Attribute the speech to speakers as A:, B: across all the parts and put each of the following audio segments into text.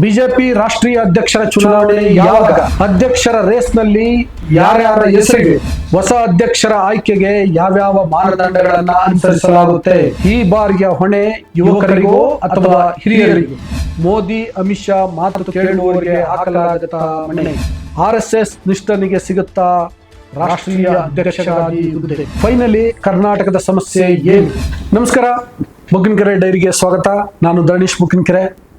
A: BJP ರಾಷ್ಟ್ರೀಯ ಅಧ್ಯಕ್ಷರ ಚುನಾವಣೆ ಯಾವಾಗ? ಅಧ್ಯಕ್ಷರ ರೇಸ್ನಲ್ಲಿ ಯಾರ್ಯಾರ ಹೆಸರಿಗೆ ಹೊಸ ಅಧ್ಯಕ್ಷರ ಆಯ್ಕೆಗೆ ಯಾವ್ಯಾವ ಮಾನದಂಡಗಳನ್ನ ಅನುಸರಿಸಲಾಗುತ್ತೆ? ಈ ಬಾರಿಯ ಹೊಣೆ ಯುವಕರಿಗೋ ಅಥವಾ ಹಿರಿಯರಿಗೋ? ಮೋದಿ, ಅಮಿತ್ ಶಾ ಮಾತು ಕೇಳುವವರಿಗೆ ಹಾಕಲಾಗತ್ತ ಮನೆ ಆರ್ ಎಸ್ ಎಸ್ ನಿಷ್ಠನಿಗೆ ಸಿಗುತ್ತಾ ರಾಷ್ಟ್ರೀಯ ಅಧ್ಯಕ್ಷರಾಗಿ ಫೈನಲಿ ಕರ್ನಾಟಕದ ಸಮಸ್ಯೆ ಏನು? ನಮಸ್ಕಾರ ಬುಕ್ಕಿನಕೆರೆ ಡೈರಿಗೆ ಸ್ವಾಗತ. ನಾನು ಧರಣೀಶ್ ಬುಕ್ಕಿನಕೆರೆ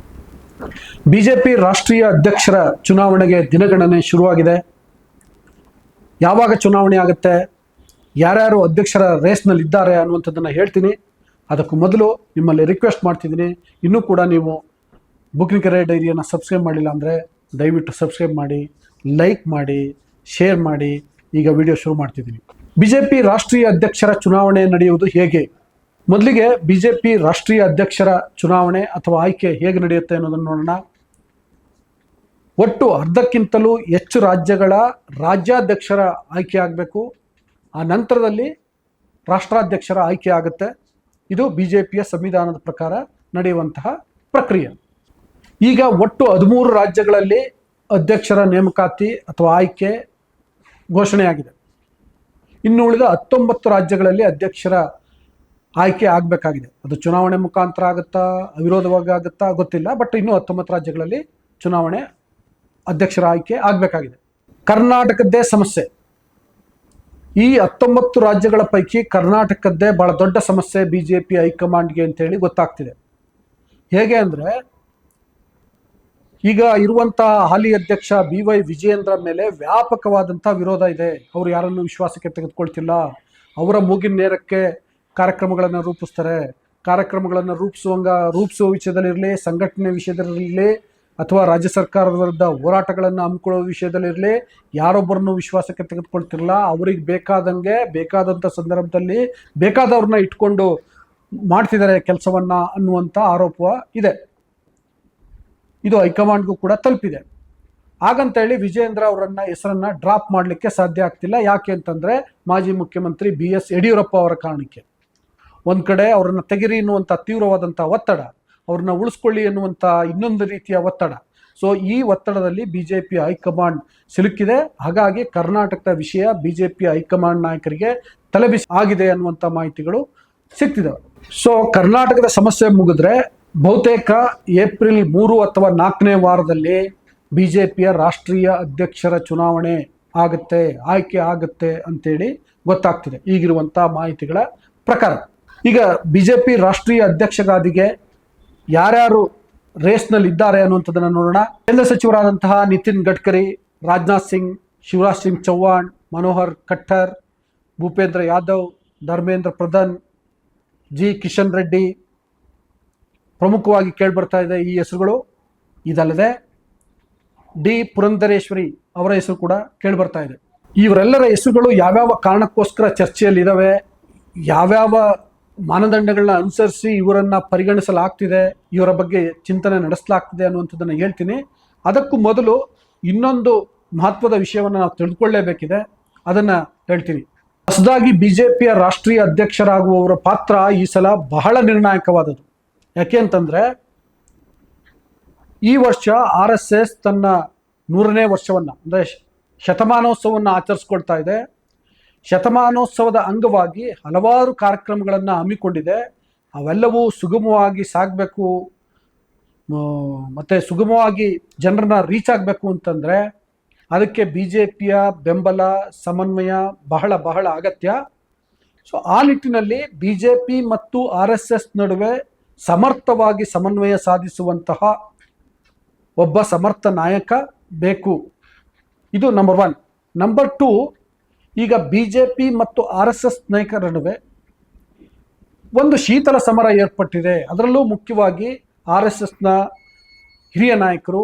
A: ಬಿಜೆಪಿ ರಾಷ್ಟ್ರೀಯ ಅಧ್ಯಕ್ಷರ ಚುನಾವಣೆಗೆ ದಿನಗಣನೆ ಶುರುವಾಗಿದೆ. ಯಾವಾಗ ಚುನಾವಣೆ ಆಗುತ್ತೆ, ಯಾರ್ಯಾರು ಅಧ್ಯಕ್ಷರ ರೇಸ್ನಲ್ಲಿ ಇದ್ದಾರೆ ಅನ್ನುವಂಥದ್ದನ್ನು ಹೇಳ್ತೀನಿ. ಅದಕ್ಕೂ ಮೊದಲು ನಿಮ್ಮಲ್ಲಿ ರಿಕ್ವೆಸ್ಟ್ ಮಾಡ್ತಿದ್ದೀನಿ. ಇನ್ನೂ ಕೂಡ ನೀವು ಬುಕ್ನಿಕೆರೆ ಡೈರಿಯನ್ನು ಸಬ್ಸ್ಕ್ರೈಬ್ ಮಾಡಿಲ್ಲ ಅಂದರೆ ದಯವಿಟ್ಟು ಸಬ್ಸ್ಕ್ರೈಬ್ ಮಾಡಿ ಲೈಕ್ ಮಾಡಿ ಶೇರ್ ಮಾಡಿ. ಈಗ ವಿಡಿಯೋ ಶುರು ಮಾಡ್ತಿದ್ದೀನಿ. ಬಿ ಜೆ ಪಿ ರಾಷ್ಟ್ರೀಯ ಅಧ್ಯಕ್ಷರ ಚುನಾವಣೆ ನಡೆಯುವುದು ಹೇಗೆ? ಮೊದಲಿಗೆ ಬಿ ಜೆ ಪಿ ರಾಷ್ಟ್ರೀಯ ಅಧ್ಯಕ್ಷರ ಚುನಾವಣೆ ಅಥವಾ ಆಯ್ಕೆ ಹೇಗೆ ನಡೆಯುತ್ತೆ ಅನ್ನೋದನ್ನು ನೋಡೋಣ. ಒಟ್ಟು ಅರ್ಧಕ್ಕಿಂತಲೂ ಹೆಚ್ಚು ರಾಜ್ಯಗಳ ರಾಜ್ಯಾಧ್ಯಕ್ಷರ ಆಯ್ಕೆ ಆಗಬೇಕು. ಆ ನಂತರದಲ್ಲಿ ರಾಷ್ಟ್ರಾಧ್ಯಕ್ಷರ ಆಯ್ಕೆ ಆಗುತ್ತೆ. ಇದು ಬಿ ಜೆ ಪಿಯ ಸಂವಿಧಾನದ ಪ್ರಕಾರ ನಡೆಯುವಂತಹ ಪ್ರಕ್ರಿಯೆ. ಈಗ ಒಟ್ಟು ಹದಿಮೂರು ರಾಜ್ಯಗಳಲ್ಲಿ ಅಧ್ಯಕ್ಷರ ನೇಮಕಾತಿ ಅಥವಾ ಆಯ್ಕೆ ಘೋಷಣೆಯಾಗಿದೆ. ಇನ್ನು ಉಳಿದ ಹತ್ತೊಂಬತ್ತು ರಾಜ್ಯಗಳಲ್ಲಿ ಅಧ್ಯಕ್ಷರ ಆಯ್ಕೆ ಆಗಬೇಕಾಗಿದೆ. ಅದು ಚುನಾವಣೆ ಮುಖಾಂತರ ಆಗುತ್ತಾ, ಅವಿರೋಧವಾಗಿ ಆಗುತ್ತಾ ಗೊತ್ತಿಲ್ಲ ಬಟ್ ಇನ್ನೂ ಹತ್ತೊಂಬತ್ತು ರಾಜ್ಯಗಳಲ್ಲಿ ಚುನಾವಣೆ ಅಧ್ಯಕ್ಷರ ಆಯ್ಕೆ ಆಗಬೇಕಾಗಿದೆ. ಕರ್ನಾಟಕದ್ದೇ ಸಮಸ್ಯೆ. ಈ ಹತ್ತೊಂಬತ್ತು ರಾಜ್ಯಗಳ ಪೈಕಿ ಕರ್ನಾಟಕದ್ದೇ ಬಹಳ ದೊಡ್ಡ ಸಮಸ್ಯೆ ಬಿ ಜೆ ಪಿ ಹೈಕಮಾಂಡ್ಗೆ ಅಂತೇಳಿ ಗೊತ್ತಾಗ್ತಿದೆ. ಹೇಗೆ ಅಂದರೆ, ಈಗ ಇರುವಂತಹ ಹಾಲಿ ಅಧ್ಯಕ್ಷ ಬಿ ವೈ ವಿಜಯೇಂದ್ರ ಮೇಲೆ ವ್ಯಾಪಕವಾದಂಥ ವಿರೋಧ ಇದೆ. ಅವರು ಯಾರನ್ನು ವಿಶ್ವಾಸಕ್ಕೆ ತೆಗೆದುಕೊಳ್ತಿಲ್ಲ. ಅವರ ಮೂಗಿನ ನೇರಕ್ಕೆ ಕಾರ್ಯಕ್ರಮಗಳನ್ನು ರೂಪಿಸ್ತಾರೆ. ಕಾರ್ಯಕ್ರಮಗಳನ್ನು ರೂಪಿಸುವಂಗ, ರೂಪಿಸುವ ವಿಷಯದಲ್ಲಿರಲಿ, ಸಂಘಟನೆ ವಿಷಯದಲ್ಲಿರಲಿ, ಅಥವಾ ರಾಜ್ಯ ಸರ್ಕಾರದ ವಿರುದ್ಧ ಹೋರಾಟಗಳನ್ನು ಹಮ್ಮಿಕೊಳ್ಳೋ ವಿಷಯದಲ್ಲಿರಲಿ, ಯಾರೊಬ್ಬರನ್ನು ವಿಶ್ವಾಸಕ್ಕೆ ತೆಗೆದುಕೊಳ್ತಿರಲ್ಲ ಅವ್ರಿಗೆ ಬೇಕಾದಂಗೆ ಬೇಕಾದಂಥ ಸಂದರ್ಭದಲ್ಲಿ ಬೇಕಾದವ್ರನ್ನ ಇಟ್ಕೊಂಡು ಮಾಡ್ತಿದ್ದಾರೆ ಕೆಲಸವನ್ನು ಅನ್ನುವಂಥ ಆರೋಪ ಇದೆ. ಇದು ಹೈಕಮಾಂಡ್ಗೂ ಕೂಡ ತಲುಪಿದೆ. ಹಾಗಂತೇಳಿ ವಿಜಯೇಂದ್ರ ಅವರನ್ನ ಹೆಸರನ್ನ ಡ್ರಾಪ್ ಮಾಡಲಿಕ್ಕೆ ಸಾಧ್ಯ ಆಗ್ತಿಲ್ಲ. ಯಾಕೆ ಅಂತಂದ್ರೆ ಮಾಜಿ ಮುಖ್ಯಮಂತ್ರಿ ಬಿ ಎಸ್ ಯಡಿಯೂರಪ್ಪ ಅವರ ಕಾರಣಕ್ಕೆ. ಒಂದ್ ಕಡೆ ಅವ್ರನ್ನ ತೆಗಿರಿ ಎನ್ನುವಂಥ ತೀವ್ರವಾದಂಥ ಒತ್ತಡ, ಅವ್ರನ್ನ ಉಳಿಸ್ಕೊಳ್ಳಿ ಎನ್ನುವಂಥ ಇನ್ನೊಂದು ರೀತಿಯ ಒತ್ತಡ. ಸೊ ಈ ಒತ್ತಡದಲ್ಲಿ ಬಿಜೆಪಿ ಹೈಕಮಾಂಡ್ ಸಿಲುಕಿದೆ. ಹಾಗಾಗಿ ಕರ್ನಾಟಕದ ವಿಷಯ ಬಿಜೆಪಿ ಹೈಕಮಾಂಡ್ ನಾಯಕರಿಗೆ ತಲೆಬಿಸಿ ಆಗಿದೆ ಅನ್ನುವಂಥ ಮಾಹಿತಿಗಳು ಸಿಗ್ತಿದ್ದಾವೆ ಸೊ ಕರ್ನಾಟಕದ ಸಮಸ್ಯೆ ಮುಗಿದ್ರೆ ಬಹುತೇಕ ಏಪ್ರಿಲ್ ಮೂರು ಅಥವಾ ನಾಲ್ಕನೇ ವಾರದಲ್ಲಿ ಬಿಜೆಪಿಯ ರಾಷ್ಟ್ರೀಯ ಅಧ್ಯಕ್ಷರ ಚುನಾವಣೆ ಆಗುತ್ತೆ, ಆಯ್ಕೆ ಆಗುತ್ತೆ ಅಂತೇಳಿ ಗೊತ್ತಾಗ್ತಿದೆ. ಈಗಿರುವಂಥ ಮಾಹಿತಿಗಳ ಪ್ರಕಾರ. ಈಗ ಬಿಜೆಪಿ ರಾಷ್ಟ್ರೀಯ ಅಧ್ಯಕ್ಷಗಾದಿಗೆ ಯಾರ್ಯಾರು ರೇಸ್ನಲ್ಲಿ ಇದ್ದಾರೆ ಅನ್ನುವಂಥದ್ದನ್ನು ನೋಡೋಣ. ಕೇಂದ್ರ ಸಚಿವರಾದಂತಹ ನಿತಿನ್ ಗಡ್ಕರಿ, ರಾಜನಾಥ್ ಸಿಂಗ್, ಶಿವರಾಜ್ ಸಿಂಗ್ ಚೌಹಾಣ್, ಮನೋಹರ್ ಖಟ್ಟರ್ ಭೂಪೇಂದ್ರ ಯಾದವ್, ಧರ್ಮೇಂದ್ರ ಪ್ರಧಾನ್, ಜಿ ಕಿಶನ್ ರೆಡ್ಡಿ ಪ್ರಮುಖವಾಗಿ ಕೇಳಿಬರ್ತಾ ಇದೆ ಈ ಹೆಸರುಗಳು. ಇದಲ್ಲದೆ ಡಿ ಪುರಂದರೇಶ್ವರಿ ಅವರ ಹೆಸರು ಕೂಡ ಕೇಳಿಬರ್ತಾ ಇದೆ. ಇವರೆಲ್ಲರ ಹೆಸರುಗಳು ಯಾವ್ಯಾವ ಕಾರಣಕ್ಕೋಸ್ಕರ ಚರ್ಚೆಯಲ್ಲಿದ್ದಾವೆ ಯಾವ್ಯಾವ ಮಾನದಂಡಗಳನ್ನ ಅನುಸರಿಸಿ ಇವರನ್ನ ಪರಿಗಣಿಸಲಾಗ್ತಿದೆ, ಇವರ ಬಗ್ಗೆ ಚಿಂತನೆ ನಡೆಸಲಾಗ್ತಿದೆ ಅನ್ನುವಂಥದ್ದನ್ನು ಹೇಳ್ತೀನಿ. ಅದಕ್ಕೂ ಮೊದಲು ಇನ್ನೊಂದು ಮಹತ್ವದ ವಿಷಯವನ್ನು ನಾವು ತಿಳಿದುಕೊಳ್ಳೇಬೇಕಿದೆ. ಅದನ್ನು ಹೇಳ್ತೀನಿ. ಹೊಸದಾಗಿ ಬಿ ಜೆ ಪಿಯ ರಾಷ್ಟ್ರೀಯ ಅಧ್ಯಕ್ಷರಾಗುವವರ ಪಾತ್ರ ಈ ಸಲ ಬಹಳ ನಿರ್ಣಾಯಕವಾದದ್ದು. ಯಾಕೆ ಅಂತಂದ್ರೆ, ಈ ವರ್ಷ ಆರ್ ಎಸ್ ಎಸ್ ತನ್ನ ನೂರನೇ ವರ್ಷವನ್ನ, ಅಂದರೆ ಶತಮಾನೋತ್ಸವವನ್ನು ಆಚರಿಸ್ಕೊಳ್ತಾ ಇದೆ. ಶತಮಾನೋತ್ಸವದ ಅಂಗವಾಗಿ ಹಲವಾರು ಕಾರ್ಯಕ್ರಮಗಳನ್ನು ಹಮ್ಮಿಕೊಂಡಿದೆ. ಅವೆಲ್ಲವೂ ಸುಗಮವಾಗಿ ಸಾಗಬೇಕು. ಮತ್ತು ಸುಗಮವಾಗಿ ಜನರನ್ನ ರೀಚ್ ಆಗಬೇಕು ಅಂತಂದರೆ ಅದಕ್ಕೆ ಬಿ ಜೆ ಪಿಯ ಬೆಂಬಲ, ಸಮನ್ವಯ ಬಹಳ ಬಹಳ ಅಗತ್ಯ. ಸೊ ಆ ನಿಟ್ಟಿನಲ್ಲಿ ಬಿ ಜೆ ಪಿ ಮತ್ತು ಆರ್ ಎಸ್ ಎಸ್ ನಡುವೆ ಸಮರ್ಥವಾಗಿ ಸಮನ್ವಯ ಸಾಧಿಸುವಂತಹ ಒಬ್ಬ ಸಮರ್ಥ ನಾಯಕ ಬೇಕು. ಇದು ನಂಬರ್ ಒನ್ ನಂಬರ್ ಟೂ ಈಗ ಬಿ ಜೆ ಪಿ ಮತ್ತು ಆರ್ ಎಸ್ ಎಸ್ ನಾಯಕರ ನಡುವೆ ಒಂದು ಶೀತಲ ಸಮರ ಏರ್ಪಟ್ಟಿದೆ. ಅದರಲ್ಲೂ ಮುಖ್ಯವಾಗಿ ಆರ್ ಎಸ್ ಎಸ್ನ ಹಿರಿಯ ನಾಯಕರು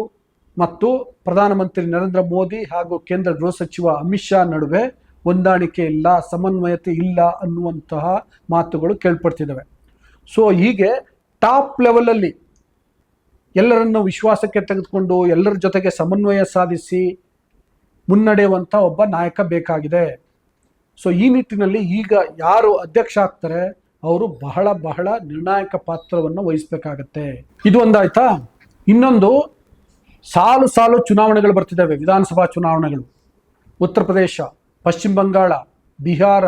A: ಮತ್ತು ಪ್ರಧಾನಮಂತ್ರಿ ನರೇಂದ್ರ ಮೋದಿ ಹಾಗೂ ಕೇಂದ್ರ ಗೃಹ ಸಚಿವ ಅಮಿತ್ ಶಾ ನಡುವೆ ಹೊಂದಾಣಿಕೆ ಇಲ್ಲ, ಸಮನ್ವಯತೆ ಇಲ್ಲ ಅನ್ನುವಂತಹ ಮಾತುಗಳು ಕೇಳ್ಪಡ್ತಿದ್ದಾವೆ. ಸೊ ಹೀಗೆ ಟಾಪ್ ಲೆವೆಲಲ್ಲಿ ಎಲ್ಲರನ್ನು ವಿಶ್ವಾಸಕ್ಕೆ ತೆಗೆದುಕೊಂಡು ಎಲ್ಲರ ಜೊತೆಗೆ ಸಮನ್ವಯ ಸಾಧಿಸಿ ಮುನ್ನಡೆಯುವಂಥ ಒಬ್ಬ ನಾಯಕ ಬೇಕಾಗಿದೆ. ಸೊ ಈ ನಿಟ್ಟಿನಲ್ಲಿ ಈಗ ಯಾರು ಅಧ್ಯಕ್ಷ ಆಗ್ತಾರೆ, ಅವರು ಬಹಳ ಬಹಳ ನಿರ್ಣಾಯಕ ಪಾತ್ರವನ್ನು ವಹಿಸಬೇಕಾಗತ್ತೆ. ಇದು ಒಂದಾಯ್ತಾ? ಇನ್ನೊಂದು, ಸಾಲು ಸಾಲು ಚುನಾವಣೆಗಳು ಬರ್ತಿದ್ದಾವೆ, ವಿಧಾನಸಭಾ ಚುನಾವಣೆಗಳು. ಉತ್ತರ ಪ್ರದೇಶ, ಪಶ್ಚಿಮ ಬಂಗಾಳ, ಬಿಹಾರ,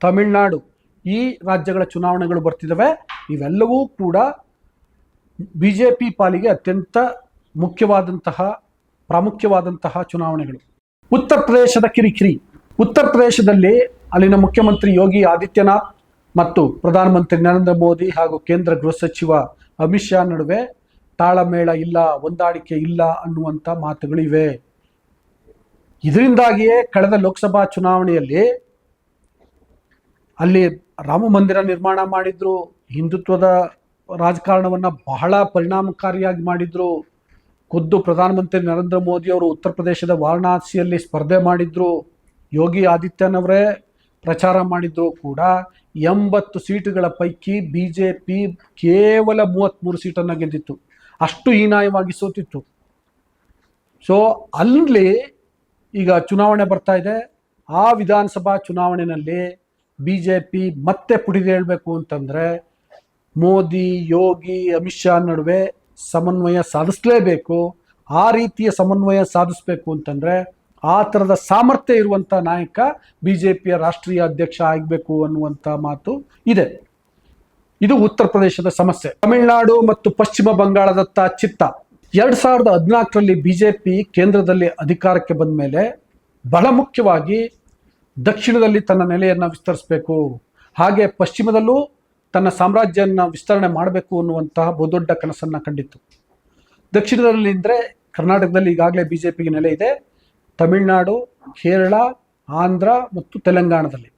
A: ತಮಿಳುನಾಡು, ಈ ರಾಜ್ಯಗಳ ಚುನಾವಣೆಗಳು ಬರ್ತಿದ್ದಾವೆ. ಇವೆಲ್ಲವೂ ಕೂಡ ಬಿ ಜೆ ಪಿ ಪಾಲಿಗೆ ಅತ್ಯಂತ ಮುಖ್ಯವಾದಂತಹ, ಪ್ರಾಮುಖ್ಯವಾದಂತಹ ಚುನಾವಣೆಗಳು. ಉತ್ತರ ಪ್ರದೇಶದ ಕಿರಿಕಿರಿ. ಉತ್ತರ ಪ್ರದೇಶದಲ್ಲಿ ಅಲ್ಲಿನ ಮುಖ್ಯಮಂತ್ರಿ ಯೋಗಿ ಆದಿತ್ಯನಾಥ್ ಮತ್ತು ಪ್ರಧಾನಮಂತ್ರಿ ನರೇಂದ್ರ ಮೋದಿ ಹಾಗೂ ಕೇಂದ್ರ ಗೃಹ ಸಚಿವ ಅಮಿತ್ ಶಾ ನಡುವೆ ತಾಳಮೇಳ ಇಲ್ಲ, ಹೊಂದಾಣಿಕೆ ಇಲ್ಲ ಅನ್ನುವಂಥ ಮಾತುಗಳಿವೆ. ಇದರಿಂದಾಗಿಯೇ ಕಳೆದ ಲೋಕಸಭಾ ಚುನಾವಣೆಯಲ್ಲಿ ಅಲ್ಲಿ ರಾಮ ಮಂದಿರ ನಿರ್ಮಾಣ ಮಾಡಿದ್ರು, ಹಿಂದುತ್ವದ ರಾಜಕಾರಣವನ್ನು ಬಹಳ ಪರಿಣಾಮಕಾರಿಯಾಗಿ ಮಾಡಿದ್ರು. ಖುದ್ದು ಪ್ರಧಾನಮಂತ್ರಿ ನರೇಂದ್ರ ಮೋದಿ ಅವರು ಉತ್ತರ ಪ್ರದೇಶದ ವಾರಣಾಸಿಯಲ್ಲಿ ಸ್ಪರ್ಧೆ ಮಾಡಿದ್ರು. ಯೋಗಿ ಆದಿತ್ಯನವರೇ ಪ್ರಚಾರ ಮಾಡಿದ್ರು ಕೂಡ. ಎಂಬತ್ತು ಸೀಟುಗಳ ಪೈಕಿ ಬಿ ಜೆ ಪಿ ಕೇವಲ ಮೂವತ್ತ್ಮೂರು ಸೀಟನ್ನು ಗೆದ್ದಿತ್ತು. ಅಷ್ಟು ಹೀನಾಯವಾಗಿ ಸೋತಿತ್ತು. ಸೊ ಅಲ್ಲಿ ಈಗ ಚುನಾವಣೆ ಬರ್ತಾ ಇದೆ. ಆ ವಿಧಾನಸಭಾ ಚುನಾವಣೆಯಲ್ಲಿ ಬಿ ಜೆ ಪಿ ಮತ್ತೆ ಪುಡಿದೇಳಬೇಕು ಅಂತಂದರೆ ಮೋದಿ, ಯೋಗಿ, ಅಮಿತ್ ಶಾ ನಡುವೆ ಸಮನ್ವಯ ಸಾಧಿಸಲೇಬೇಕು, ಆ ರೀತಿಯ ಸಮನ್ವಯ ಸಾಧಿಸಬೇಕು ಅಂತಂದರೆ ಆ ಥರದ ಸಾಮರ್ಥ್ಯ ಇರುವಂಥ ನಾಯಕ ಬಿ ಜೆ ಪಿಯ ರಾಷ್ಟ್ರೀಯ ಅಧ್ಯಕ್ಷ ಆಗಬೇಕು ಅನ್ನುವಂಥ ಮಾತು ಇದೆ. ಇದು ಉತ್ತರ ಪ್ರದೇಶದ ಸಮಸ್ಯೆ. ತಮಿಳುನಾಡು ಮತ್ತು ಪಶ್ಚಿಮ ಬಂಗಾಳದತ್ತ ಚಿತ್ತ. ಎರಡು ಸಾವಿರದ ಹದಿನಾಲ್ಕರಲ್ಲಿ ಬಿ ಜೆ ಪಿ ಕೇಂದ್ರದಲ್ಲಿ ಅಧಿಕಾರಕ್ಕೆ ಬಂದ ಮೇಲೆ ಬಹಳ ಮುಖ್ಯವಾಗಿ ದಕ್ಷಿಣದಲ್ಲಿ ತನ್ನ ನೆಲೆಯನ್ನು ವಿಸ್ತರಿಸಬೇಕು. ಹಾಗೆ ಪಶ್ಚಿಮದಲ್ಲೂ ತನ್ನ ಸಾಮ್ರಾಜ್ಯವನ್ನು ವಿಸ್ತರಣೆ ಮಾಡಬೇಕು ಅನ್ನುವಂತಹ ಬಹುದೊಡ್ಡ ಕನಸನ್ನು ಕಂಡಿತ್ತು. ದಕ್ಷಿಣದಲ್ಲಿ ಅಂದರೆ ಕರ್ನಾಟಕದಲ್ಲಿ ಈಗಾಗಲೇ ಬಿ ಜೆ ಪಿಗೆ ನೆಲೆ ಇದೆ. ತಮಿಳುನಾಡು, ಕೇರಳ, ಆಂಧ್ರ ಮತ್ತು ತೆಲಂಗಾಣದಲ್ಲಿ.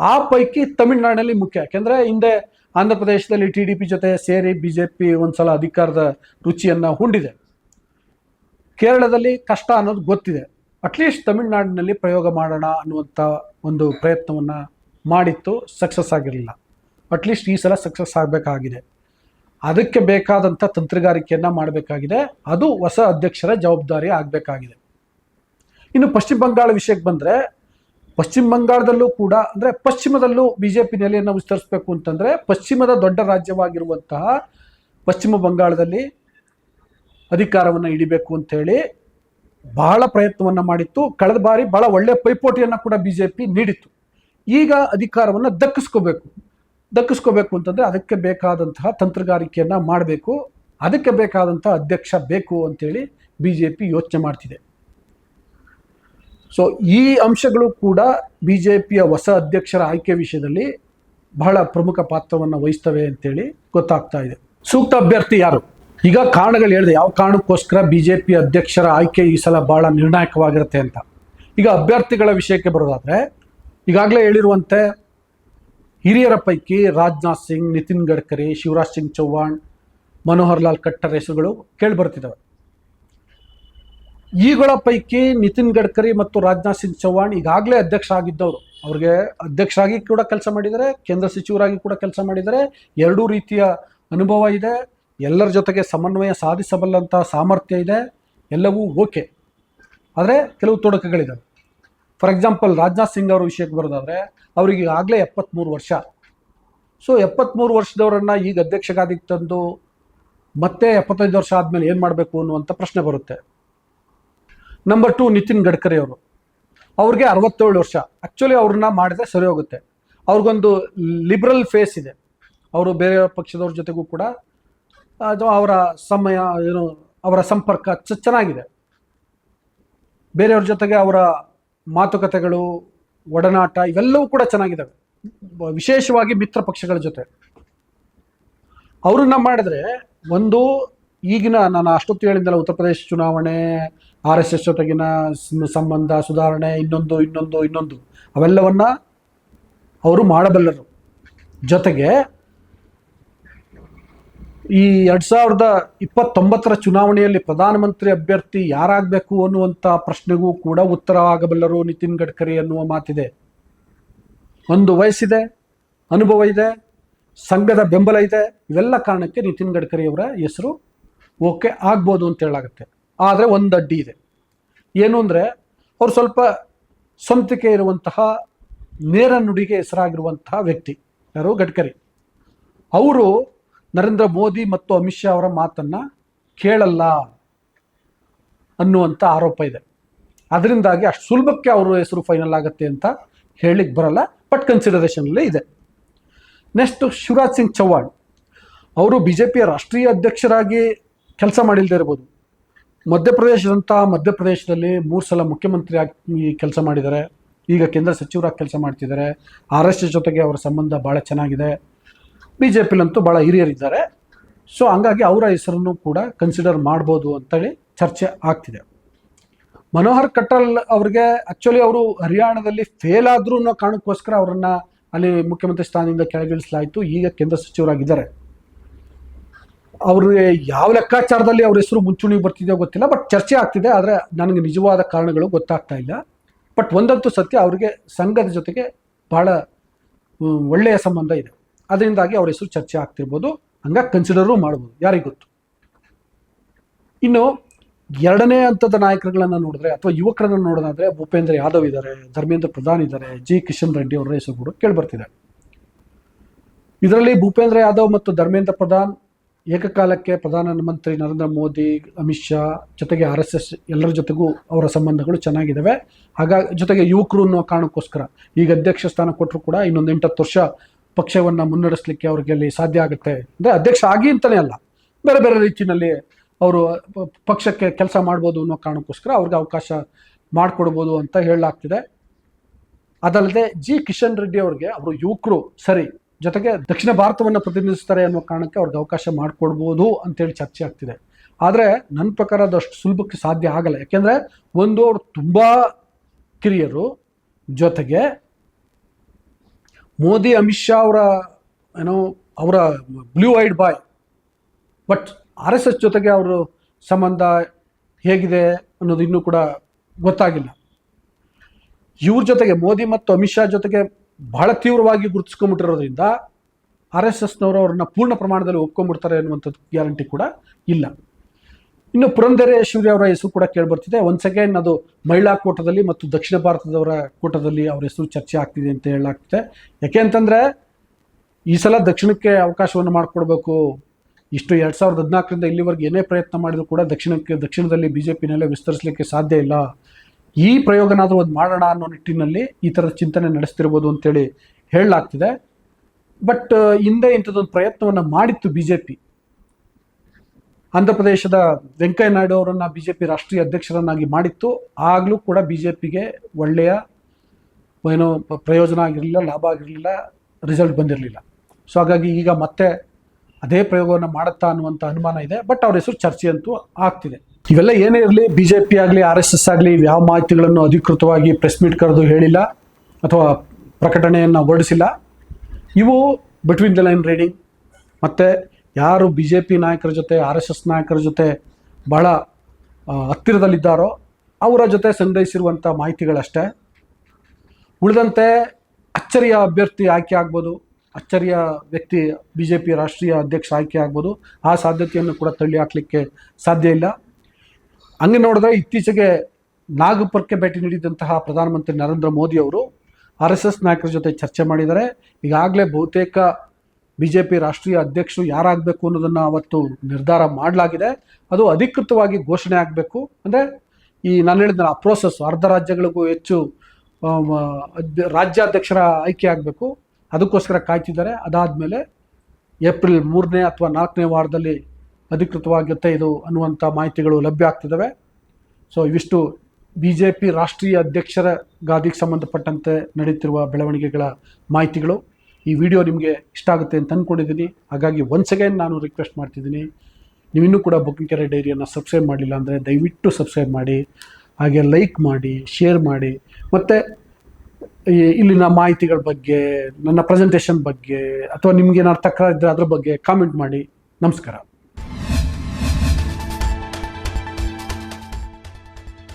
A: ಆ ಪೈಕಿ ತಮಿಳುನಾಡಿನಲ್ಲಿ ಮುಖ್ಯ. ಯಾಕೆಂದರೆ ಹಿಂದೆ ಆಂಧ್ರ ಪ್ರದೇಶದಲ್ಲಿ ಟಿ ಡಿ ಪಿ ಜೊತೆ ಸೇರಿ ಬಿ ಜೆ ಪಿ ಒಂದ್ಸಲ ಅಧಿಕಾರದ ರುಚಿಯನ್ನು ಹುಂಡಿದೆ. ಕೇರಳದಲ್ಲಿ ಕಷ್ಟ ಅನ್ನೋದು ಗೊತ್ತಿದೆ. ಅಟ್ಲೀಸ್ಟ್ ತಮಿಳುನಾಡಿನಲ್ಲಿ ಪ್ರಯೋಗ ಮಾಡೋಣ ಅನ್ನುವಂಥ ಒಂದು ಪ್ರಯತ್ನವನ್ನು ಮಾಡಿತ್ತು. ಸಕ್ಸಸ್ ಆಗಿರಲಿಲ್ಲ. ಅಟ್ಲೀಸ್ಟ್ ಈ ಸಲ ಸಕ್ಸಸ್ ಆಗಬೇಕಾಗಿದೆ. ಅದಕ್ಕೆ ಬೇಕಾದಂಥ ತಂತ್ರಗಾರಿಕೆಯನ್ನು ಮಾಡಬೇಕಾಗಿದೆ. ಅದು ಹೊಸ ಅಧ್ಯಕ್ಷರ ಜವಾಬ್ದಾರಿ ಆಗಬೇಕಾಗಿದೆ. ಇನ್ನು ಪಶ್ಚಿಮ ಬಂಗಾಳ ವಿಷಯಕ್ಕೆ ಬಂದರೆ, ಪಶ್ಚಿಮ ಬಂಗಾಳದಲ್ಲೂ ಕೂಡ ಅಂದರೆ ಪಶ್ಚಿಮದಲ್ಲೂ ಬಿ ಜೆ ಪಿ ನೆಲೆಯನ್ನು ವಿಸ್ತರಿಸಬೇಕು ಅಂತಂದರೆ ಪಶ್ಚಿಮದ ದೊಡ್ಡ ರಾಜ್ಯವಾಗಿರುವಂತಹ ಪಶ್ಚಿಮ ಬಂಗಾಳದಲ್ಲಿ ಅಧಿಕಾರವನ್ನು ಹಿಡಿಬೇಕು ಅಂತೇಳಿ ಬಹಳ ಪ್ರಯತ್ನವನ್ನು ಮಾಡಿತ್ತು. ಕಳೆದ ಬಾರಿ ಬಹಳ ಒಳ್ಳೆಯ ಪೈಪೋಟಿಯನ್ನು ಕೂಡ ಬಿ ಜೆ ಪಿ ನೀಡಿತ್ತು. ಈಗ ಅಧಿಕಾರವನ್ನು ದಕ್ಕಿಸ್ಕೋಬೇಕು. ದಕ್ಕಿಸ್ಕೋಬೇಕು ಅಂತಂದರೆ ಅದಕ್ಕೆ ಬೇಕಾದಂತಹ ತಂತ್ರಗಾರಿಕೆಯನ್ನು ಮಾಡಬೇಕು. ಅದಕ್ಕೆ ಬೇಕಾದಂತಹ ಅಧ್ಯಕ್ಷ ಬೇಕು ಅಂತೇಳಿ ಬಿ ಜೆ ಪಿ ಯೋಚನೆ ಮಾಡ್ತಿದೆ. ಸೊ ಈ ಅಂಶಗಳು ಕೂಡ ಬಿ ಜೆ ಪಿಯ ಹೊಸ ಅಧ್ಯಕ್ಷರ ಆಯ್ಕೆ ವಿಷಯದಲ್ಲಿ ಬಹಳ ಪ್ರಮುಖ ಪಾತ್ರವನ್ನು ವಹಿಸ್ತವೆ ಅಂತೇಳಿ ಗೊತ್ತಾಗ್ತಾ ಇದೆ. ಸೂಕ್ತ ಅಭ್ಯರ್ಥಿ ಯಾರು? ಈಗ ಕಾರಣಗಳು ಹೇಳಿದೆ. ಯಾವ ಕಾರಣಕ್ಕೋಸ್ಕರ ಬಿ ಜೆ ಪಿ ಅಧ್ಯಕ್ಷರ ಆಯ್ಕೆ ಈ ಸಲ ಬಹಳ ನಿರ್ಣಾಯಕವಾಗಿರುತ್ತೆ ಅಂತ. ಈಗ ಅಭ್ಯರ್ಥಿಗಳ ವಿಷಯಕ್ಕೆ ಬರೋದಾದರೆ, ಈಗಾಗಲೇ ಹೇಳಿರುವಂತೆ ಹಿರಿಯರ ಪೈಕಿ ರಾಜನಾಥ್ ಸಿಂಗ್, ನಿತಿನ್ ಗಡ್ಕರಿ, ಶಿವರಾಜ್ ಸಿಂಗ್ ಚೌಹಾಣ್ ಮನೋಹರ್ ಲಾಲ್ ಖಟ್ಟರ್ ಹೆಸರುಗಳು ಕೇಳಿಬರ್ತಿದ್ದಾವೆ ಈಗಳ ಪೈಕಿ ನಿತಿನ್ ಗಡ್ಕರಿ ಮತ್ತು ರಾಜನಾಥ್ ಸಿಂಗ್ ಚೌಹಾಣ್ ಈಗಾಗಲೇ ಅಧ್ಯಕ್ಷ ಆಗಿದ್ದವರು ಅವ್ರಿಗೆ ಅಧ್ಯಕ್ಷರಾಗಿ ಕೂಡ ಕೆಲಸ ಮಾಡಿದ್ದಾರೆ, ಕೇಂದ್ರ ಸಚಿವರಾಗಿ ಕೂಡ ಕೆಲಸ ಮಾಡಿದ್ದಾರೆ. ಎರಡೂ ರೀತಿಯ ಅನುಭವ ಇದೆ. ಎಲ್ಲರ ಜೊತೆಗೆ ಸಮನ್ವಯ ಸಾಧಿಸಬಲ್ಲಂತಹ ಸಾಮರ್ಥ್ಯ ಇದೆ. ಎಲ್ಲವೂ ಓಕೆ. ಆದರೆ ಕೆಲವು ತೊಡಕುಗಳಿದ್ದಾವೆ ಫಾರ್ ಎಕ್ಸಾಂಪಲ್ ರಾಜನಾಥ್ ಸಿಂಗ್ ಅವ್ರ ವಿಷಯಕ್ಕೆ ಬರೋದಾದರೆ, ಅವರಿಗೆ ಆಗಲೇ ಎಪ್ಪತ್ತ್ಮೂರು ವರ್ಷ. ಸೊ ಎಪ್ಪತ್ತ್ಮೂರು ವರ್ಷದವರನ್ನು ಈಗ ಅಧ್ಯಕ್ಷಗಾದಿಗೆ ತಂದು, ಮತ್ತೆ ಎಪ್ಪತ್ತೈದು ವರ್ಷ ಆದಮೇಲೆ ಏನು ಮಾಡಬೇಕು ಅನ್ನುವಂಥ ಪ್ರಶ್ನೆ ಬರುತ್ತೆ. ನಂಬರ್ ಟು ನಿತಿನ್ ಗಡ್ಕರಿ ಅವರು. ಅವ್ರಿಗೆ ಅರವತ್ತೇಳು ವರ್ಷ. ಆ್ಯಕ್ಚುಲಿ ಅವ್ರನ್ನ ಮಾಡಿದ್ರೆ ಸರಿ ಹೋಗುತ್ತೆ. ಅವ್ರಿಗೊಂದು ಲಿಬ್ರಲ್ ಫೇಸ್ ಇದೆ. ಅವರು ಬೇರೆ ಪಕ್ಷದವ್ರ ಜೊತೆಗೂ ಕೂಡ ಅಥವಾ ಅವರ ಸಮಯ, ಏನು, ಅವರ ಸಂಪರ್ಕ ಚೆನ್ನಾಗಿದೆ. ಬೇರೆಯವ್ರ ಜೊತೆಗೆ ಅವರ ಮಾತುಕತೆಗಳು, ಒಡನಾಟ ಇವೆಲ್ಲವೂ ಕೂಡ ಚೆನ್ನಾಗಿದ್ದಾವೆ. ವಿಶೇಷವಾಗಿ ಮಿತ್ರ ಪಕ್ಷಗಳ ಜೊತೆ. ಅವ್ರನ್ನ ಮಾಡಿದ್ರೆ ಒಂದು ಈಗಿನ ನಾನು ಅಷ್ಟೊತ್ತು ಹೇಳಿದ್ದಲ್ಲ ಉತ್ತರ ಪ್ರದೇಶ ಚುನಾವಣೆ, ಆರ್ ಎಸ್ ಎಸ್ ಜೊತೆಗಿನ ಸಂಬಂಧ ಸುಧಾರಣೆ, ಇನ್ನೊಂದು ಇನ್ನೊಂದು ಇನ್ನೊಂದು, ಅವೆಲ್ಲವನ್ನ ಅವರು ಮಾಡಬಲ್ಲರು. ಜೊತೆಗೆ ಈ ಎರಡ್ ಸಾವಿರದ ಇಪ್ಪತ್ತೊಂಬತ್ತರ ಚುನಾವಣೆಯಲ್ಲಿ ಪ್ರಧಾನಮಂತ್ರಿ ಅಭ್ಯರ್ಥಿ ಯಾರಾಗಬೇಕು ಅನ್ನುವಂಥ ಪ್ರಶ್ನೆಗೂ ಕೂಡ ಉತ್ತರ ಆಗಬಲ್ಲರು ನಿತಿನ್ ಗಡ್ಕರಿ ಅನ್ನುವ ಮಾತಿದೆ. ಒಂದು ವಯಸ್ಸಿದೆ, ಅನುಭವ ಇದೆ, ಸಂಘದ ಬೆಂಬಲ ಇದೆ, ಇವೆಲ್ಲ ಕಾರಣಕ್ಕೆ ನಿತಿನ್ ಗಡ್ಕರಿ ಅವರ ಹೆಸರು ಓಕೆ ಆಗ್ಬೋದು ಅಂತ ಹೇಳಾಗುತ್ತೆ ಆದರೆ ಒಂದು ಅಡ್ಡಿ ಇದೆ. ಏನು ಅಂದರೆ, ಅವರು ಸ್ವಲ್ಪ ಸ್ವಂತಿಕೆ ಇರುವಂತಹ ನೇರ ನುಡಿಗೆ ಹೆಸರಾಗಿರುವಂತಹ ವ್ಯಕ್ತಿ ಯಾರು? ಗಡ್ಕರಿ. ಅವರು ನರೇಂದ್ರ ಮೋದಿ ಮತ್ತು ಅಮಿತ್ ಶಾ ಅವರ ಮಾತನ್ನು ಕೇಳಲ್ಲ ಅನ್ನುವಂಥ ಆರೋಪ ಇದೆ. ಅದರಿಂದಾಗಿ ಅಷ್ಟು ಸುಲಭಕ್ಕೆ ಅವರ ಹೆಸರು ಫೈನಲ್ ಆಗುತ್ತೆ ಅಂತ ಹೇಳಲಿಕ್ಕೆ ಬರಲ್ಲ ಬಟ್ ಕನ್ಸಿಡರೇಷನಲ್ಲೇ ಇದೆ. ನೆಕ್ಸ್ಟ್ ಶಿವರಾಜ್ ಸಿಂಗ್ ಚೌಹಾಣ್, ಅವರು ಬಿ ಜೆ ಪಿಯ ರಾಷ್ಟ್ರೀಯ ಅಧ್ಯಕ್ಷರಾಗಿ ಕೆಲಸ ಮಾಡಿಲ್ಲದೆ ಇರ್ಬೋದು. ಮಧ್ಯಪ್ರದೇಶದಂಥ ಮಧ್ಯಪ್ರದೇಶದಲ್ಲಿ ಮೂರು ಸಲ ಮುಖ್ಯಮಂತ್ರಿ ಆಗಿ ಕೆಲಸ ಮಾಡಿದ್ದಾರೆ. ಈಗ ಕೇಂದ್ರ ಸಚಿವರಾಗಿ ಕೆಲಸ ಮಾಡ್ತಿದ್ದಾರೆ. ಆರ್ ಎಸ್ ಜೊತೆಗೆ ಅವರ ಸಂಬಂಧ ಭಾಳ ಚೆನ್ನಾಗಿದೆ. ಬಿ ಜೆ ಪಿಲಂತೂ ಭಾಳ ಹಿರಿಯರಿದ್ದಾರೆ. ಸೊ ಹಂಗಾಗಿ ಅವರ ಹೆಸರನ್ನು ಕೂಡ ಕನ್ಸಿಡರ್ ಮಾಡ್ಬೋದು ಅಂತೇಳಿ ಚರ್ಚೆ ಆಗ್ತಿದೆ. ಮನೋಹರ್ ಕಟ್ಟಲ್ ಅವ್ರಿಗೆ ಆ್ಯಕ್ಚುಲಿ ಅವರು ಹರಿಯಾಣದಲ್ಲಿ ಫೇಲ್ ಆದರೂ ಅನ್ನೋ ಕಾರಣಕ್ಕೋಸ್ಕರ ಅವರನ್ನು ಅಲ್ಲಿ ಮುಖ್ಯಮಂತ್ರಿ ಸ್ಥಾನದಿಂದ ಕೆಳಗಿಳಿಸಲಾಯಿತು. ಈಗ ಕೇಂದ್ರ ಸಚಿವರಾಗಿದ್ದಾರೆ. ಅವ್ರಿಗೆ ಯಾವ ಲೆಕ್ಕಾಚಾರದಲ್ಲಿ ಅವ್ರ ಹೆಸರು ಮುಂಚೂಣಿ ಬರ್ತಿದೆಯೋ ಗೊತ್ತಿಲ್ಲ ಬಟ್ ಚರ್ಚೆ ಆಗ್ತಿದೆ. ಆದರೆ ನನಗೆ ನಿಜವಾದ ಕಾರಣಗಳು ಗೊತ್ತಾಗ್ತಾ ಇಲ್ಲ. ಬಟ್ ಒಂದಂತೂ ಸತ್ಯ, ಅವರಿಗೆ ಸಂಘದ ಜೊತೆಗೆ ಭಾಳ ಒಳ್ಳೆಯ ಸಂಬಂಧ ಇದೆ. ಅದರಿಂದಾಗಿ ಅವ್ರ ಹೆಸರು ಚರ್ಚೆ ಆಗ್ತಿರ್ಬೋದು. ಹಂಗ ಕನ್ಸಿಡರೂ ಮಾಡ್ಬೋದು. ಯಾರಿಗೆ ಗೊತ್ತು? ಇನ್ನು ಎರಡನೇ ಹಂತದ ನಾಯಕರುಗಳನ್ನ ನೋಡಿದ್ರೆ ಅಥವಾ ಯುವಕರನ್ನ ನೋಡೋದಾದ್ರೆ ಭೂಪೇಂದ್ರ ಯಾದವ್ ಇದ್ದಾರೆ ಧರ್ಮೇಂದ್ರ ಪ್ರಧಾನ್ ಇದ್ದಾರೆ ಜಿ ಕಿಶನ್ ರೆಡ್ಡಿ ಅವರ ಹೆಸರು ಕೂಡ ಕೇಳಿಬರ್ತಿದೆ. ಇದರಲ್ಲಿ ಭೂಪೇಂದ್ರ ಯಾದವ್ ಮತ್ತು ಧರ್ಮೇಂದ್ರ ಪ್ರಧಾನ್ ಏಕಕಾಲಕ್ಕೆ ಪ್ರಧಾನಮಂತ್ರಿ ನರೇಂದ್ರ ಮೋದಿ, ಅಮಿತ್ ಶಾ ಜೊತೆಗೆ ಆರ್ ಎಸ್ ಎಸ್ ಎಲ್ಲರ ಜೊತೆಗೂ ಅವರ ಸಂಬಂಧಗಳು ಚೆನ್ನಾಗಿದ್ದಾವೆ ಹಾಗಾಗಿ ಜೊತೆಗೆ ಯುವಕರು ಅನ್ನೋ ಕಾರಣಕ್ಕೋಸ್ಕರ ಈಗ ಅಧ್ಯಕ್ಷ ಸ್ಥಾನ ಕೊಟ್ಟರು ಕೂಡ ಇನ್ನೊಂದು ಎಂಟತ್ತು ವರ್ಷ ಪಕ್ಷವನ್ನು ಮುನ್ನಡೆಸಲಿಕ್ಕೆ ಅವ್ರಿಗೆ ಅಲ್ಲಿ ಸಾಧ್ಯ ಆಗುತ್ತೆ. ಅಂದರೆ ಅಧ್ಯಕ್ಷ ಆಗಿ ಅಂತಲೇ ಅಲ್ಲ. ಬೇರೆ ಬೇರೆ ರೀತಿಯಲ್ಲಿ ಅವರು ಪಕ್ಷಕ್ಕೆ ಕೆಲಸ ಮಾಡ್ಬೋದು ಅನ್ನೋ ಕಾರಣಕ್ಕೋಸ್ಕರ ಅವ್ರಿಗೆ ಅವಕಾಶ ಮಾಡಿಕೊಡ್ಬೋದು ಅಂತ ಹೇಳಲಾಗ್ತಿದೆ. ಅದಲ್ಲದೆ ಜಿ ಕಿಶನ್ ರೆಡ್ಡಿ ಅವ್ರಿಗೆ ಅವರು ಯುವಕರು ಸರಿ, ಜೊತೆಗೆ ದಕ್ಷಿಣ ಭಾರತವನ್ನು ಪ್ರತಿನಿಧಿಸ್ತಾರೆ ಅನ್ನೋ ಕಾರಣಕ್ಕೆ ಅವ್ರಿಗೆ ಅವಕಾಶ ಮಾಡಿಕೊಡ್ಬೋದು ಅಂತೇಳಿ ಚರ್ಚೆ ಆಗ್ತಿದೆ. ಆದರೆ ನನ್ನ ಪ್ರಕಾರ ಅದಷ್ಟು ಸುಲಭಕ್ಕೆ ಸಾಧ್ಯ ಆಗಲ್ಲ. ಯಾಕೆಂದರೆ ಒಂದು ಅವರು ತುಂಬ ಕಿರಿಯರು ಜೊತೆಗೆ ಮೋದಿ, ಅಮಿತ್ ಶಾ ಅವರ ಏನೋ ಅವರ blue eyed boy but R S S ಜೊತೆಗೆ ಅವರು ಸಂಬಂಧ ಹೇಗಿದೆ ಅನ್ನೋದು ಇನ್ನೂ ಕೂಡ ಗೊತ್ತಾಗಿಲ್ಲ. ಇವ್ರ ಜೊತೆಗೆ ಮೋದಿ ಮತ್ತು ಅಮಿತ್ ಶಾ ಜೊತೆಗೆ ಬಹಳ ತೀವ್ರವಾಗಿ ಗುರುತಿಸ್ಕೊಂಡ್ಬಿಟ್ಟಿರೋದ್ರಿಂದ ಆರ್ ಎಸ್ ಎಸ್ನವರು ಅವ್ರನ್ನ ಪೂರ್ಣ ಪ್ರಮಾಣದಲ್ಲಿ ಒಪ್ಕೊಂಡ್ಬಿಡ್ತಾರೆ ಅನ್ನುವಂಥದ್ದು ಗ್ಯಾರಂಟಿ ಕೂಡ ಇಲ್ಲ. ಇನ್ನು ಪುರಂದರೇಶ್ವರಿ ಅವರ ಹೆಸರು ಕೂಡ ಕೇಳಿಬರ್ತಿದೆ. ಒನ್ಸ್ ಅಗೇನ್ ಅದು ಮಹಿಳಾ ಕೂಟದಲ್ಲಿ ಮತ್ತು ದಕ್ಷಿಣ ಭಾರತದವರ ಕೂಟದಲ್ಲಿ ಅವರ ಹೆಸರು ಚರ್ಚೆ ಆಗ್ತಿದೆ ಅಂತ ಹೇಳಲಾಗ್ತಿದೆ. ಯಾಕೆ ಅಂತಂದರೆ ಈ ಸಲ ದಕ್ಷಿಣಕ್ಕೆ ಅವಕಾಶವನ್ನು ಮಾಡಿಕೊಡ್ಬೇಕು. ಇಷ್ಟು ಎರಡು ಸಾವಿರದ ಹದಿನಾಲ್ಕರಿಂದ ಇಲ್ಲಿವರೆಗೆ ಏನೇ ಪ್ರಯತ್ನ ಮಾಡಿದರೂ ಕೂಡ ದಕ್ಷಿಣಕ್ಕೆ, ದಕ್ಷಿಣದಲ್ಲಿ ಬಿ ಜೆ ಪಿನಲ್ಲೇ ವಿಸ್ತರಿಸಲಿಕ್ಕೆ ಸಾಧ್ಯ ಇಲ್ಲ. ಈ ಪ್ರಯೋಗನಾದರೂ ಒಂದು ಮಾಡೋಣ ಅನ್ನೋ ನಿಟ್ಟಿನಲ್ಲಿ ಈ ಥರದ ಚಿಂತನೆ ನಡೆಸ್ತಿರ್ಬೋದು ಅಂತೇಳಿ ಹೇಳಲಾಗ್ತಿದೆ. ಬಟ್ ಹಿಂದೆ ಇಂಥದ್ದೊಂದು ಪ್ರಯತ್ನವನ್ನು ಮಾಡಿತ್ತು ಬಿ ಜೆ ಪಿ ಆಂಧ್ರ ಪ್ರದೇಶದ ವೆಂಕಯ್ಯ ನಾಯ್ಡು ಅವರನ್ನ ಬಿ ಜೆ ಪಿ ರಾಷ್ಟ್ರೀಯ ಅಧ್ಯಕ್ಷರನ್ನಾಗಿ ಮಾಡಿತ್ತು. ಆಗಲೂ ಕೂಡ ಬಿ ಜೆ ಪಿಗೆ ಒಳ್ಳೆಯ ಏನೋ ಪ್ರಯೋಜನ ಆಗಿರಲಿಲ್ಲ, ಲಾಭ ಆಗಿರಲಿಲ್ಲ ರಿಸಲ್ಟ್ ಬಂದಿರಲಿಲ್ಲ. ಸೊ ಹಾಗಾಗಿ ಈಗ ಮತ್ತೆ ಅದೇ ಪ್ರಯೋಗವನ್ನು ಮಾಡುತ್ತಾ ಅನ್ನುವಂಥ ಅನುಮಾನ ಇದೆ. ಬಟ್ ಅವ್ರ ಹೆಸರು ಚರ್ಚೆ ಅಂತೂ ಆಗ್ತಿದೆ. ಇವೆಲ್ಲ ಏನೇ ಇರಲಿ ಬಿ ಜೆ ಪಿ ಆಗಲಿ ಆರ್ ಎಸ್ ಎಸ್ ಆಗಲಿ, ಯಾವ ಮಾಹಿತಿಗಳನ್ನು ಅಧಿಕೃತವಾಗಿ ಪ್ರೆಸ್ ಮೀಟ್ ಕರೆದು ಹೇಳಿಲ್ಲ ಅಥವಾ ಪ್ರಕಟಣೆಯನ್ನು ಹೊರಡಿಸಿಲ್ಲ. ಇವು ಬಿಟ್ವೀನ್ ದ ಲೈನ್ ರೀಡಿಂಗ್ ಮತ್ತು ಯಾರು ಬಿ ಜೆ ಪಿ ನಾಯಕರ ಜೊತೆ ಆರ್ ಎಸ್ ಎಸ್ ನಾಯಕರ ಜೊತೆ ಆ, ಹತ್ತಿರದಲ್ಲಿದ್ದಾರೋ ಅವರ ಜೊತೆ ಸಂಗ್ರಹಿಸಿರುವಂಥ ಮಾಹಿತಿಗಳಷ್ಟೇ. ಉಳಿದಂತೆ ಅಚ್ಚರಿಯ ಅಭ್ಯರ್ಥಿ ಆಯ್ಕೆ ಆಗ್ಬೋದು ಅಚ್ಚರಿಯ ವ್ಯಕ್ತಿ ಬಿ ಜೆ ಪಿ ರಾಷ್ಟ್ರೀಯ ಅಧ್ಯಕ್ಷ ಆಯ್ಕೆ ಆಗ್ಬೋದು ಆ ಸಾಧ್ಯತೆಯನ್ನು ಕೂಡ ತಳ್ಳಿ ಹಾಕಲಿಕ್ಕೆ ಸಾಧ್ಯ ಇಲ್ಲ. ಹಂಗೆ ನೋಡಿದ್ರೆ ಇತ್ತೀಚೆಗೆ ನಾಗಪುರಕ್ಕೆ ಭೇಟಿ ನೀಡಿದಂತಹ ಪ್ರಧಾನಮಂತ್ರಿ ನರೇಂದ್ರ ಮೋದಿ ಅವರು ಆರ್ ಎಸ್ ಎಸ್ ನಾಯಕರ ಜೊತೆ ಚರ್ಚೆ ಮಾಡಿದ್ದಾರೆ. ಈಗಾಗಲೇ ಬಹುತೇಕ ಬಿ ಜೆ ಪಿ ರಾಷ್ಟ್ರೀಯ ಅಧ್ಯಕ್ಷರು ಯಾರಾಗಬೇಕು ಅನ್ನೋದನ್ನು ಅವತ್ತು ನಿರ್ಧಾರ ಮಾಡಲಾಗಿದೆ. ಅದು ಅಧಿಕೃತವಾಗಿ ಘೋಷಣೆ ಆಗಬೇಕು. ಅಂದರೆ ಈ ನಾನು ಹೇಳಿದ ಆ ಪ್ರೋಸೆಸ್ ಅರ್ಧ ರಾಜ್ಯಗಳಿಗೂ ಹೆಚ್ಚು ರಾಜ್ಯಾಧ್ಯಕ್ಷರ ಆಯ್ಕೆ ಆಗಬೇಕು. ಅದಕ್ಕೋಸ್ಕರ ಕಾಯ್ತಿದ್ದಾರೆ. ಅದಾದಮೇಲೆ ಏಪ್ರಿಲ್ ಮೂರನೇ ಅಥವಾ ನಾಲ್ಕನೇ ವಾರದಲ್ಲಿ ಅಧಿಕೃತವಾಗುತ್ತೆ ಇದು ಅನ್ನುವಂಥ ಮಾಹಿತಿಗಳು ಲಭ್ಯ ಆಗ್ತಿದ್ದಾವೆ. ಸೊ ಇವಿಷ್ಟು ಬಿ ಜೆ ಪಿ ರಾಷ್ಟ್ರೀಯ ಅಧ್ಯಕ್ಷರ ಗಾದಿಗೆ ಸಂಬಂಧಪಟ್ಟಂತೆ ನಡೀತಿರುವ ಬೆಳವಣಿಗೆಗಳ ಮಾಹಿತಿಗಳು. ಈ ವಿಡಿಯೋ ನಿಮಗೆ ಇಷ್ಟ ಆಗುತ್ತೆ ಅಂತ ಅಂದ್ಕೊಂಡಿದ್ದೀನಿ ಹಾಗಾಗಿ ಒನ್ಸ್ ಅಗೈನ್ ನಾನು ರಿಕ್ವೆಸ್ಟ್ ಮಾಡ್ತಿದ್ದೀನಿ. ನೀವಿನ್ನೂ ಕೂಡ ಬುಕ್ಕಿಂಗ್ ಡೈರಿಯನ್ನು ಸಬ್ಸ್ಕ್ರೈಬ್ ಮಾಡಲಿಲ್ಲ ಅಂದರೆ ದಯವಿಟ್ಟು ಸಬ್ಸ್ಕ್ರೈಬ್ ಮಾಡಿ, ಹಾಗೆ ಲೈಕ್ ಮಾಡಿ ಶೇರ್ ಮಾಡಿ. ಮತ್ತು ಇಲ್ಲಿನ ಮಾಹಿತಿಗಳ ಬಗ್ಗೆ, ನನ್ನ ಪ್ರೆಸೆಂಟೇಷನ್ ಬಗ್ಗೆ, ಅಥವಾ ನಿಮ್ಗೆ ಏನಾದ್ರು ತಕರಾರು ಇದ್ದರೆ ಅದ್ರ ಬಗ್ಗೆ ಕಾಮೆಂಟ್ ಮಾಡಿ. ನಮಸ್ಕಾರ.